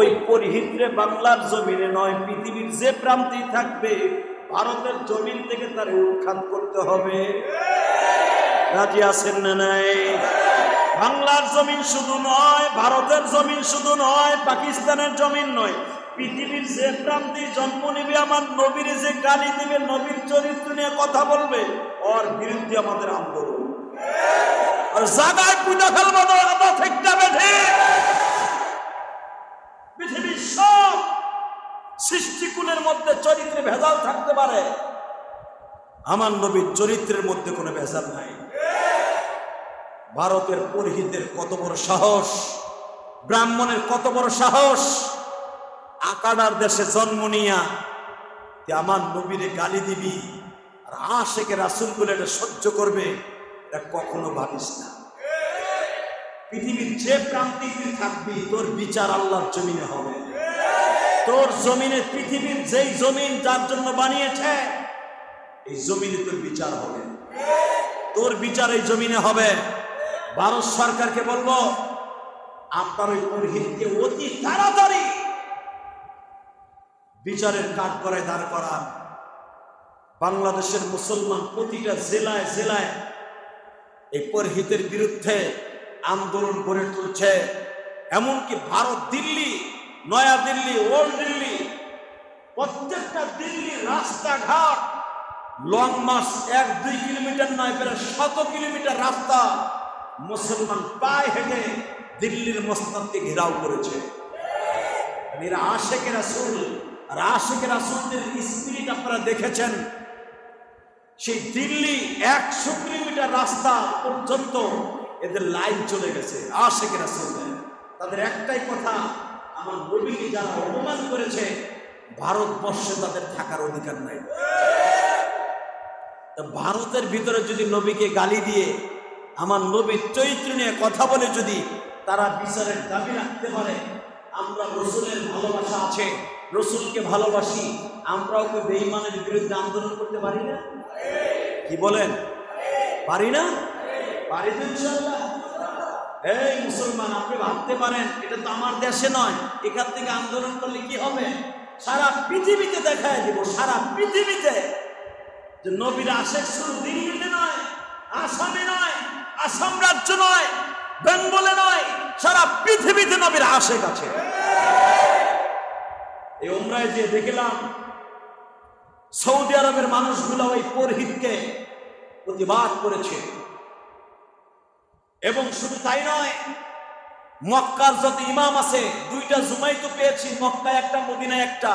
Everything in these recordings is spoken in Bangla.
ওই পরিহিত্রে বাংলার জমিনে নয়, পৃথিবীর যে প্রান্তেই থাকবে, ভারতের জমিন থেকে তার উৎখাত করতে হবে। রাজি আছেন না নাই? বাংলার জমিন শুধু নয়, ভারতের জমিন শুধু নয়, পাকিস্তানের জমিন নয়, পৃথিবীর যে প্রান্তে জন্ম নেবে আমার নবীর, যে গালি দেবে, নবীর চরিত্র নিয়ে কথা বলবে, ওর বিরুদ্ধে আমাদের আন্দোলন। আর জাগায় পূজা ফেলব না থেকে বেঠে পৃথিবীর সব সৃষ্টিকুলের মধ্যে চরিত্রে ভেজাল থাকতে পারে। আমার নবীর চরিত্রের মধ্যে কোনো ভেজাল নাই। ভারতের পরিহিতের কত বড় সাহস, ব্রাহ্মণের কত বড় সাহস, আকাডার দেশে জন্ম নিয়া আমার নবীরে গালি দিবি আর আশেকে রাসুল বলে সহ্য করবে, এটা কখনো ভাবিস না। পৃথিবীর যে প্রান্তে তুই থাকবি, তোর বিচার আল্লাহর জমিনে হবে। তোর জমিনে পৃথিবীর যেই জমিন যার জন্য বানিয়েছে, এই জমিনে তোর বিচার হবে। তোর বিচার এই জমিনে হবে। ভারত সরকারকে বলব, আপনার ওই পরিহিতকে অতি তাড়াতাড়ি বিচারের কাঠ করে দাঁড় করা বাংলাদেশের মুসলমান প্রতিটা জেলায় জেলায় এই পরহিতের বিরুদ্ধে আন্দোলন গড়ে তুলছে। এমনকি ভারত দিল্লি, নয়া দিল্লি, ওল্ড দিল্লি, প্রত্যেকটা দিল্লির রাস্তাঘাট লং মার্চ এক, দুই কিলোমিটার নয়, প্রায় শত কিলোমিটার রাস্তা মুসলমান পায়ে হেঁটে দিল্লির মস্তানকে ঘেরাও করেছে। আশেকের রাসুল, আর আশেকের রাসুলদের স্পিরিট আপনারা দেখেছেন, সেই দিল্লি একশো কিলোমিটার রাস্তা পর্যন্ত এদের লাইন চলে গেছে, আশেকের রাসুলদের তাদের একটাই কথা, আমার নবীকে যারা অপমান করেছে, ভারতবর্ষে তাদের থাকার অধিকার নাই। তা ভারতের ভিতরে যদি নবীকে গালি দিয়ে আমার নবীর চরিত্র নিয়ে কথা বলে যদি তারা বিচারের দাবি রাখতে পারে, আমরা রসুলের ভালোবাসা আছে, রসুলকে ভালোবাসি, আমরাও কি বেইমানের বিরুদ্ধে আন্দোলন করতে পারি না? কি বলেন? পারি না? পারি তো ইনশাআল্লাহ। এই মুসলমান, আপনি ভাবতে পারেন, এটা তো আমার দেশে নয়। এখান থেকে আন্দোলন করলে কি হবে? সারা পৃথিবীতে দেখায় দিব, সারা পৃথিবীতে। যে নবীর আশেখ শুধু দিল্লিতে নয়, আসামে নয়, আসাম রাজ্য নয়, বেঙ্গলে নয়, সারা পৃথিবীতে নবীর আশেখ আছে। এই উমরায় যে দেখলাম, সৌদি আরবের মানুষগুলো ওই পরহিতকে প্রতিবাদ করেছে। এবং শুধু তাই নয়, মক্কার যত ইমাম আছে, দুইটা জুমাই তো পেয়েছি, মক্কায় একটা, মদিনায় একটা।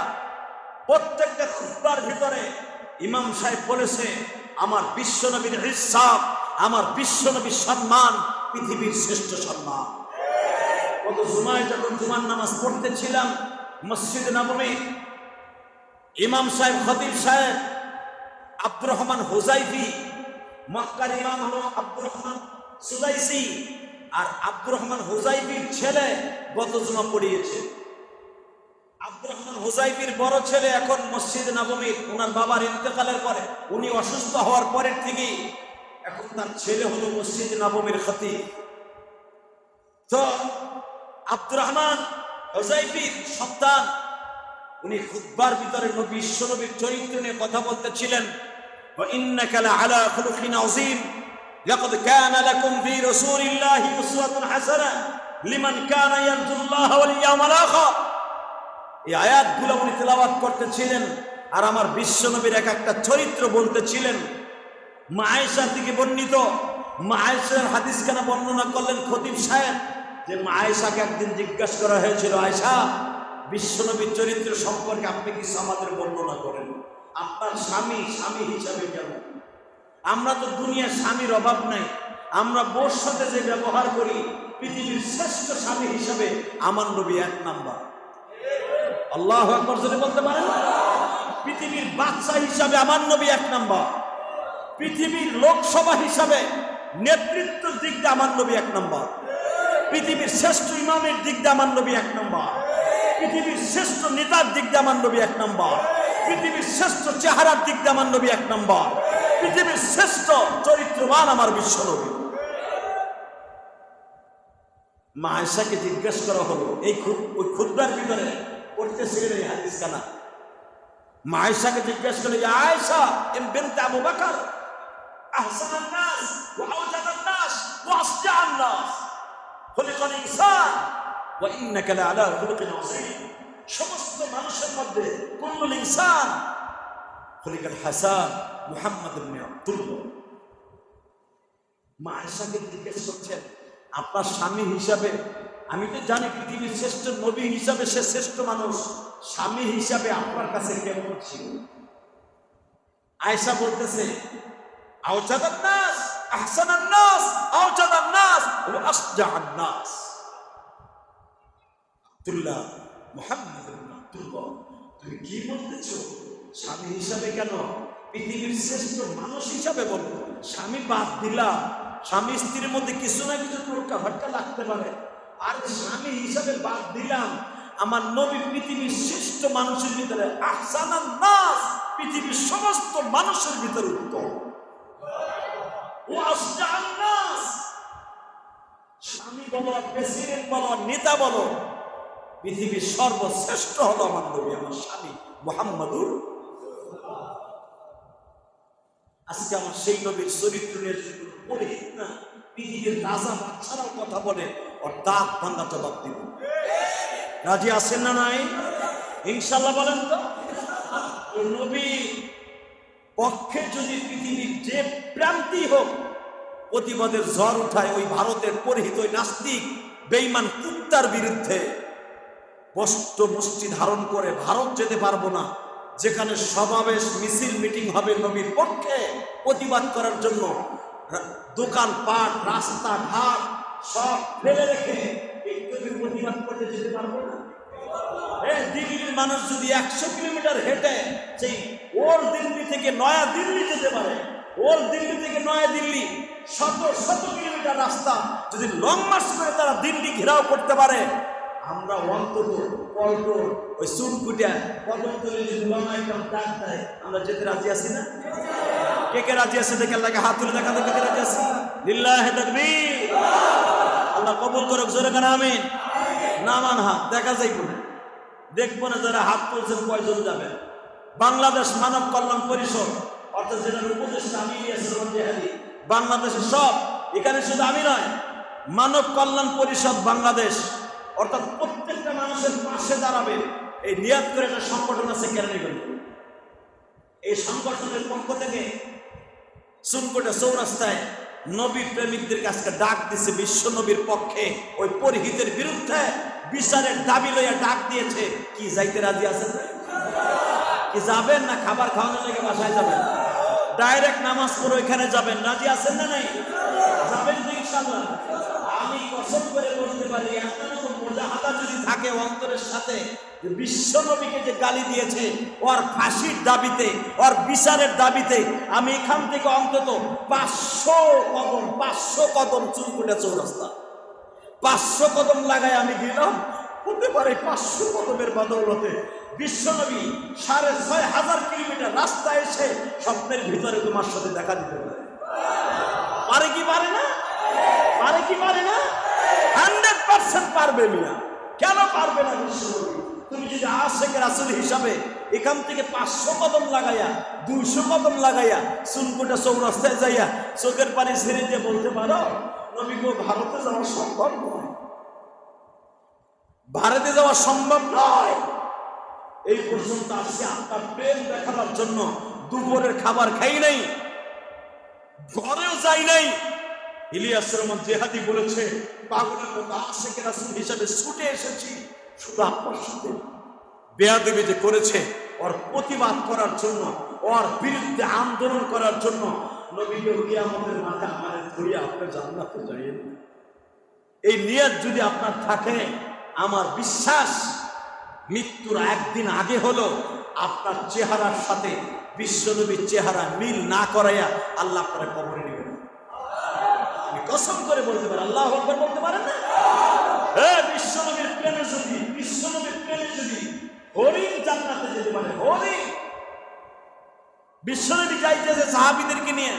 প্রত্যেকটা খুববার ভিতরে ইমাম সাহেব বলেছে, আমার বিশ্বনবীর হিসাব, আমার বিশ্বনবীর সম্মান, পৃথিবীর শ্রেষ্ঠ সম্মান। কত জুমায় যখন জুমার নামাজ পড়তেছিলাম, মসজিদ নবমী, ইমাম সাহেব, খতিব সাহেব, আব্দুর রহমান হোজাইফি, মক্কার ইমাম হলো আব্দুর রহমান সুলাইসি আর আব্দুর রহমান হুজাইবির ছেলে গত জমা পড়িয়েছে। আব্দুর রহমান হুজাইবির বড় ছেলে এখন মসজিদ নবমীর, ওনার বাবার ইন্তেকালের পরে। উনি অসুস্থ হওয়ার পরের থেকেই এখন তার ছেলে হলো মসজিদ নবমীর ক্ষতি তো আব্দুর রহমান হুজাইবির সন্তান, উনি খুববার ভিতরে নবী, বিশ্বনবীর চরিত্র নিয়ে কথা বলতেছিলেন। ইন্নাকালা আলা খুলুকিন আজিম لقد كان لكم في رسول الله أسوة حسنة لمن كان يرجو الله واليوم الآخر এই আয়াতগুলো উনি তেলাওয়াত করতেছিলেন আর আমার বিশ্বনবীর এক একটা চরিত্র বলতেছিলেন মা আয়েশা থেকে বর্ণিত মা আয়েশার হাদিস কেন বর্ণনা করলেন খতিব সাহেব যে মা আয়েশাকে একদিন জিজ্ঞাসা করা হয়েছিল আয়েশা বিশ্বনবীর চরিত্র সম্পর্কে আপনি কিছু আমাদের বর্ণনা করেন আপনার স্বামী স্বামী হিসাবে কেমন আমরা তো দুনিয়ার স্বামীর অভাব নাই। আমরা বোর সাথে যে ব্যবহার করি, পৃথিবীর শ্রেষ্ঠ স্বামী হিসাবে আমার নবী এক নাম্বার। আল্লাহ যদি বলতে পারেন। পৃথিবীর বাচ্চা হিসাবে আমার নবী এক নাম্বার। পৃথিবীর লোকসভা হিসাবে নেতৃত্বের দিক দিয়ে আমার নবী এক নম্বর। পৃথিবীর শ্রেষ্ঠ ইমামের দিক দিয়ে আমার নবী এক নম্বর। পৃথিবীর শ্রেষ্ঠ নেতার দিক দিয়ে আমার নবী এক নম্বর। পৃথিবীর শ্রেষ্ঠ চেহারার দিক দিয়ে আমার নবী এক নম্বর। পৃথিবীর শ্রেষ্ঠ চরিত্রবান আমার বিশ্ব নবী মা আয়সাকে জিজ্ঞেস করা হলো এই খু- ওই ক্ষুদ্রার ভিতরে পড়তেছিলেন এই হাদিস কানা মা আয়সাকে জিজ্ঞেস করলো ইয়া আয়সা এম বিনতে আবু বকর আহসান الناس واوجد الناس واسجع الناس خلق الانسان وانك لعلى خلق عظيم সমস্ত মানুষের মধ্যে কুল্লুল ইনসান খলিকাল হাসান মুহাম্মদ আব্দুল্লাহ। মা আয়সাকে জিজ্ঞেস করছেন, আপনার স্বামী হিসাবে, আমি তো জানি পৃথিবীর শ্রেষ্ঠ নবী হিসাবে সে শ্রেষ্ঠ মানুষ, স্বামী হিসাবে আপনার কাছে কেমন ছিল? আয়েশা বলতেছে আওজাদার নাস আহসানার নাস আওজাদার নাস ও আসজাহান নাস আব্দুল্লাহ মোহাম্মদ আব্দুল্লাহ, তুমি কি বলতেছো? স্বামী হিসাবে কেন? পৃথিবীর শ্রেষ্ঠ মানুষ হিসাবে বলো স্বামী বাদ দিলাম স্বামী স্ত্রীর মধ্যে কিছু না কিছু টোটকা ফাটকা লাগতে পারে। আর স্বামী হিসাবে বাদ দিলাম, আমার নবী পৃথিবীর শ্রেষ্ঠ মানুষের ভিতরে নাস পৃথিবীর সমস্ত মানুষের ভিতরে উত্তম স্বামী বলো, প্রেসিডেন্ট বলো, নেতা বলো, পৃথিবীর সর্বশ্রেষ্ঠ হলো আমার নবী, আমার স্বামী মোহাম্মদুর আজকে আমার সেই নবীর চরিত্র নিয়ে না, পৃথিবীর রাজা বাচ্চারাও কথা বলে, ওর দাঁত ভাঙ্গা জবাব দিব। রাজি আছেন না নাই? ইনশাল্লাহ বলেন তো। নবী, পক্ষে যদি পৃথিবীর যে প্রান্তি হোক, প্রতিবাদের ঝড় উঠায় ওই ভারতের পরিহিত ওই নাস্তিক বেইমান কুত্তার বিরুদ্ধে স্পষ্ট মুষ্টি ধারণ করে ভারত যেতে পারব না। যেখানে সমাবেশ, মিছিল, মিটিং হবে নবীর পক্ষে। প্রতিবাদ করার জন্য রা- দোকানপাট, রাস্তাঘাট সব ফেলে রেখে প্রতিবাদ করতে যেতে পারব না। এ দিল্লির মানুষ যদি একশো কিলোমিটার হেঁটে সেই ওল্ড দিল্লি থেকে নয়া দিল্লি যেতে পারে, ওল্ড দিল্লি থেকে নয়া দিল্লি শত শত কিলোমিটার রাস্তা যদি লং মার্চ করে তারা দিল্লি ঘেরাও করতে পারে আমরা অন্তত পল্টন ওই চুনকুটিয়া কদমতলি যদি লং আইটেম ডাক দেয় আমরা যেতে রাজি আছি না? কে কে রাজি আছে? দেখে আল্লাহকে হাত তুলে দেখা দেখে রাজি আছি। লিল্লাহ তাকবীর। আল্লাহ কবুল করুক, জোরে কেন আমিন। নামান হাত, দেখা যাইব না দেখব না যারা হাত তুলছেন, কয়জন যাবে বাংলাদেশ মানব কল্যাণ পরিষদ, অর্থাৎ যেটার উপদেষ্টা আমি বাংলাদেশের সব, এখানে শুধু আমি নয়, মানব কল্যাণ পরিষদ বাংলাদেশ অর্থাৎ প্রত্যেকটা মানুষের পাশে দাঁড়াবে। এই নিয়াত করে একটা সংগঠন আছে কেরানীগঞ্জ। এই সংগঠনের পক্ষ থেকে সুনকোটে চৌরাস্তায় নবী প্রেমিকদের কাছে ডাক দিছে, বিশ্ব নবীর পক্ষে। ওই পরিহিতের বিরুদ্ধে বিচারের দাবি লইয়া ডাক দিয়েছে। কি যাইতে রাজি আছেন? কি যাবেন না খাবার খাওয়ানোর লেগে বাসায় যাবেন? ডাইরেক্ট নামাজ পড়ে ওইখানে যাবেন। রাজি আছেন না নাই? যাবেন তো ইনশাআল্লাহ। আমি কসম করে বলতে পারি আপনার যদি থাকে অন্তরের সাথে বিশ্ব নবীকে যে গালি দিয়েছে, ওর ফাঁসির দাবিতে, ওর বিচারের দাবিতে, আমি এখান থেকে অন্তত পাঁচশো কদম পাঁচশো কদম চুলকুটে চৌরাস্তা। পাঁচশো কদম লাগায় আমি দিলাম হতে পারে পাঁচশো কদমের বদৌলতে। বিশ্বনবী সাড়ে ছয় হাজার কিলোমিটার রাস্তা এসে স্বপ্নের ভিতরে তোমার সাথে দেখা দিতে পারে। পারে কি পারে না? পারে কি পারে না? হান্ড্রেড পার্সেন্ট পারবে মিয়া। কেন পারবে না বিশ্বনবী? তুমি যদি আশেখ রাসুল হিসাবে এখান থেকে পাঁচশো কদম লাগাইয়া, দুইশো কদম লাগাইয়া চুনকুটা চৌরাস্তায় যাইয়া চোখের পানি ছেড়ে দিয়ে বলতে পারো, নবী ভারতে যাওয়া সম্ভব নয়। ভারতে যাওয়া সম্ভব নয়। এই পর্যন্ত আসছে আপনার প্রেম দেখাবার জন্য। দুপুরের খাবার খাই নাই। ঘরেও যাই নাই। ইলিয়াস পাগলের ছুটে এসেছি, শুধু যে প্রতিবাদ করার জন্য বিরুদ্ধে আন্দোলন করার জন্য। নবীকে আমাদের এই নিয়ত যদি আপনার থাকে আমার বিশ্বাস, মৃত্যুর একদিন আগে হলো আপনার চেহারার সাথে বিশ্বনবীর চেহারা মিল না করাইয়া আল্লাহ আপনারা কবরে নেবেন। আমি কসম করে বলতে পারি, আল্লাহ আকবার বলতে পারেন না? হ্যাঁ বিশ্বনবীর বিশ্বনবীর বিশ্বনবী নিয়ে।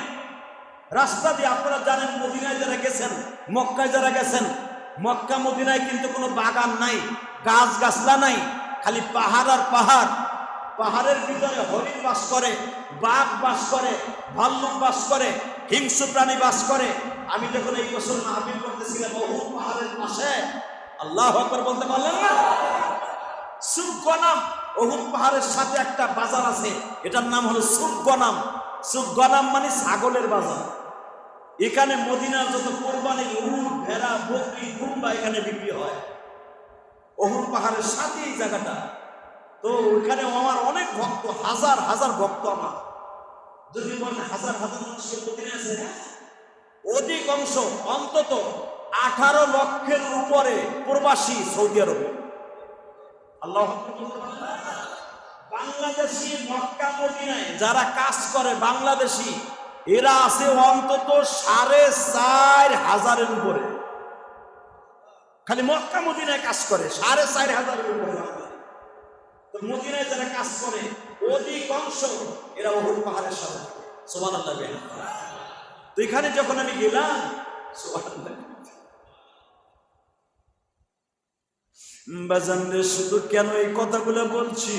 রাস্তা দিয়ে আপনারা জানেন মদিনায় যারা গেছেন, মক্কায় যারা গেছেন মক্কা মদিনায় কিন্তু কোনো বাগান নাই গাছ গাছলা নাই, খালি পাহাড় আর পাহাড়। পাহাড়ের ভিতরে হরিণ বাস করে, বাঘ বাস করে ভাল্লুক বাস করে, হিংস্র প্রাণী বাস করে। আমি যখন এই বছর মাহফিল করতেছিলাম, বহু পাহাড়ের পাশে, আল্লাহ বলতে পারলেন না? সুগনাম অহুদ পাহাড়ের সাথে একটা বাজার আছে, এটার নাম হলো সুগনাম। সুগনাম মানে ছাগলের বাজার। এখানে মদিনার যত কোরবানি উট ভেড়া, বকরি কুম্বা এখানে বিক্রি হয়। অহুর পাহাড়ের সাথে এই জায়গাটা। তো ওইখানে আমার অনেক ভক্ত, হাজার হাজার ভক্ত আমার। যদি বলেন হাজার হাজার মানুষের মদিনা আছে? অধিকাংশ অন্তত আঠারো লক্ষের উপরে প্রবাসী সৌদি আরবে। আল্লাহ বাংলাদেশি মক্কা মদিনায় যারা কাজ করে, বাংলাদেশি এরা আছে অন্তত সাড়ে চার হাজারের উপরে। খালি মক্কা মদিনায় কাজ করে, সাড়ে চার হাজারের উপরে। মদিনায় যারা কাজ করে, অধিকাংশ এরা অহুর পাহাড়ের সাথে সোমান আল্লাহ তো এখানে যখন আমি গেলাম রে, শুধু কেন এই কথাগুলো বলছি?